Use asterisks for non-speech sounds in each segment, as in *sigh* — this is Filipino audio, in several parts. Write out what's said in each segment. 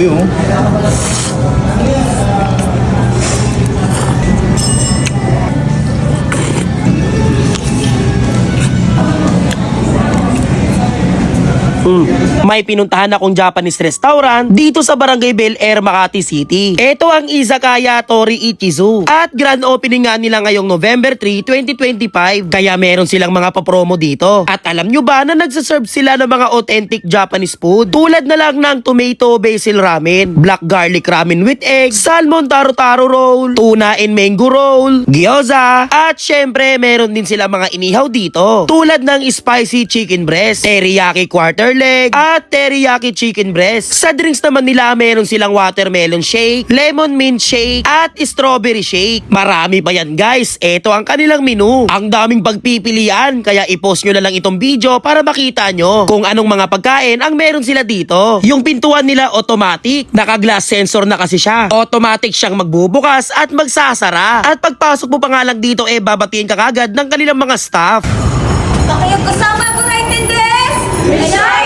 viu? Yun. May pinuntahan akong Japanese restaurant dito sa Barangay Bel Air, Makati City. Ito ang Izakaya Tori Ichizu. At grand opening nga nila ngayong November 3, 2025. Kaya meron silang mga papromo dito. At alam nyo ba na nagsaserve sila ng mga authentic Japanese food? Tulad na lang ng tomato basil ramen, black garlic ramen with egg, salmon taro-taro roll, tuna and mango roll, gyoza, at syempre meron din sila mga inihaw dito. Tulad ng spicy chicken breast, teriyaki quarter leg, at teriyaki chicken breast. Sa drinks naman nila meron silang watermelon shake, lemon mint shake, at strawberry shake. Marami pa yan guys. Ito ang kanilang menu. Ang daming pagpipilian, kaya i-post nyo na lang itong video para makita nyo kung anong mga pagkain ang meron sila dito. Yung pintuan nila automatic, naka-glass sensor na kasi siya. Automatic siyang magbubukas at magsasara. At pagpasok mo pa nga lang dito eh babatiin ka kagad ng kanilang mga staff. Pakiyag kasama ko na intindes! Ay,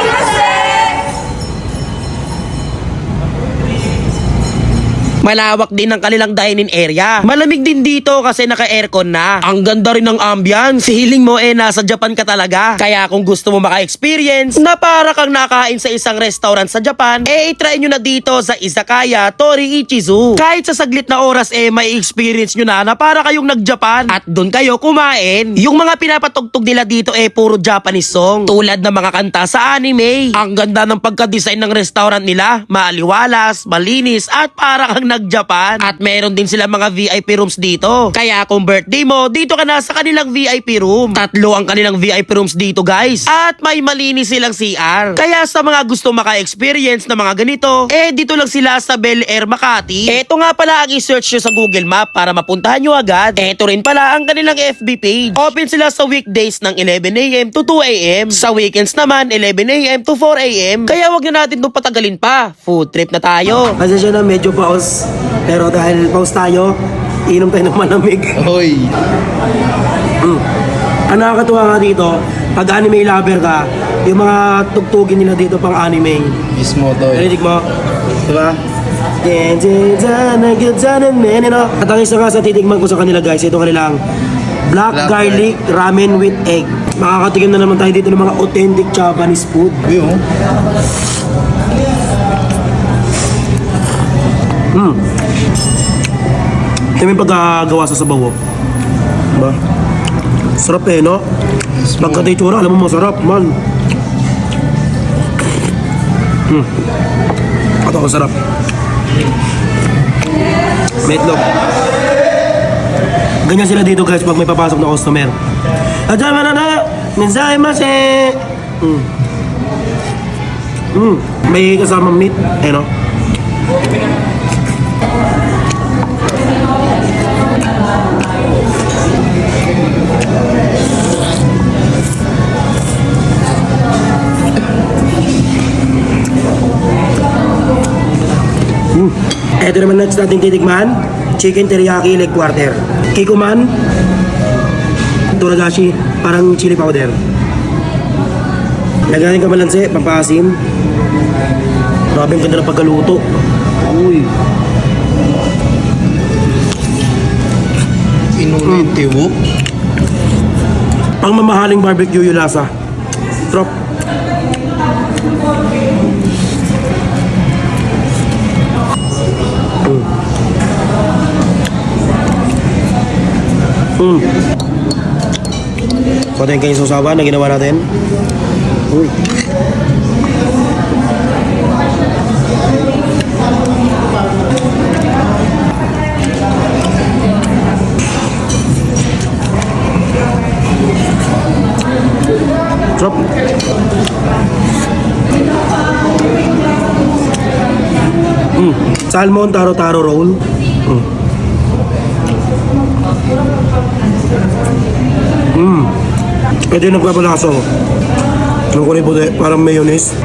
Malawak din ang kanilang dining area. Malamig din dito kasi naka-aircon na. Ang ganda rin ng ambience. Feeling mo eh nasa Japan ka talaga. Kaya kung gusto mo maka-experience na para kang nakain sa isang restaurant sa Japan, eh itry nyo na dito sa Izakaya Tori Ichizu. Kahit sa saglit na oras eh may experience nyo na na para kayong nag-Japan at doon kayo kumain. Yung mga pinapatugtog nila dito eh puro Japanese song. Tulad ng mga kanta sa anime. Ang ganda ng pagka-design ng restaurant nila. Maaliwalas, malinis at para kang nag-Japan. At meron din sila mga VIP rooms dito. Kaya kung birthday mo, dito ka na sa kanilang VIP room. Tatlo ang kanilang VIP rooms dito guys. At may malinis silang CR. Kaya sa mga gusto maka-experience na mga ganito, eh dito lang sila sa Bel Air Makati. Ito nga pala ang i-search nyo sa Google Map para mapuntahan nyo agad. Ito rin pala ang kanilang FB page. Open sila sa weekdays ng 11am to 2am. Sa weekends naman, 11am to 4am. Kaya wag na natin itong patagalin pa. Food trip na tayo. Kasi siya na medyo Pero dahil pause tayo, inom tayo ng malamig. Hoy. Ang nakakatuwa nga dito, pag anime lover ka, yung mga tugtugin nila dito pang anime. Mismo to. Narinig mo? Diba? At ang isa nga sa titigman ko sa kanila guys, ito kanilang black, Black garlic ramen with egg. Makakatikim na naman tayo dito ng mga authentic Japanese food. Yun. Kami pagkagawa sa sabaw. oh. Diba? Sarap eh, no? Pagka itsura, alam mo masarap, man. Hmm. Ito ako sarap. May itlog. Ganyan sila dito guys pag may papasok na customer. Adama na na! Mensay mase! Hmm. Hmm. May kasamang meat. Eh, no? Ito naman next natin titikman, chicken teriyaki leg quarter. Kikuman, turagashi, parang chili powder. Lagyan ka malanse, pampasim. Grabe ang ganda ng pagkaluto. Uy. Tiwo. Pang mamahaling barbecue yung lasa. Trop. Mm. Mm. Konting kayo susawa na ginawa natin. Uy. Salmon taro-taro roll. Mm. Mm. Yung nagpapalaso. Yung kulay puti, parang mayonnaise.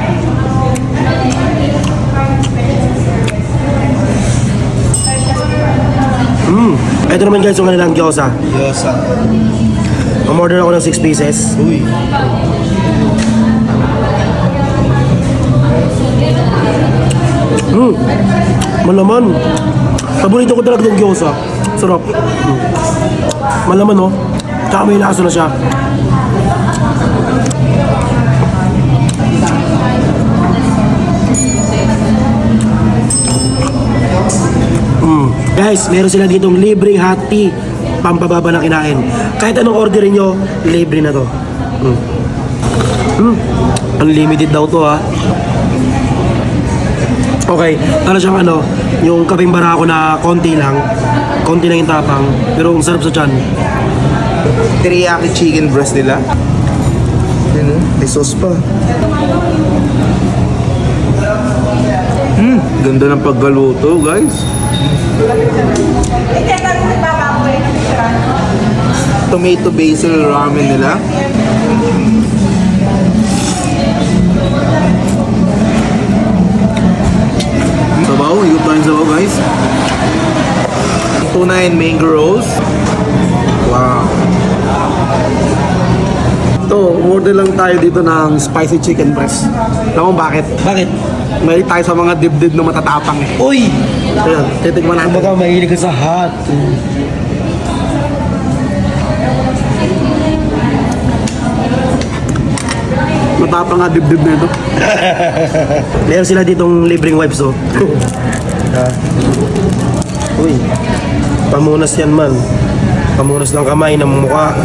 Mm. Ito naman guys yung kanilang gyoza. Yosa. Umorder ako ng 6 pieces. Uy. Hmm. Malaman. Paborito ko talaga yung gyoza. Sarap. Hmm. Malaman, no? Tsaka may lasa na siya. Mm. Guys, meron sila ditong libreng hot tea. Pampababa na kinain. Kahit anong orderin nyo, libre na to. Mm. Mm. Unlimited daw to ha. Okay, para siyang ano, yung kaping barako na konti lang. Konti lang yung tapang, pero ang sarap sa tiyan. Teriyaki chicken breast nila. Yun oh, may sauce pa. Hmm, ganda ng paggaluto, guys. Tomato basil ramen nila. Order lang tayo dito ng spicy chicken breast. Alam mo bakit? Bakit? May tayo sa mga dibdib na matatapang eh. Uy! Ayan, titikman natin. Kumbaga mahilig ka sa hot. Matapang nga dibdib na ito. *laughs* Meron sila ditong libreng wipes, oh. Uy, pamunas yan man. Pamunas ng kamay, ng mukha.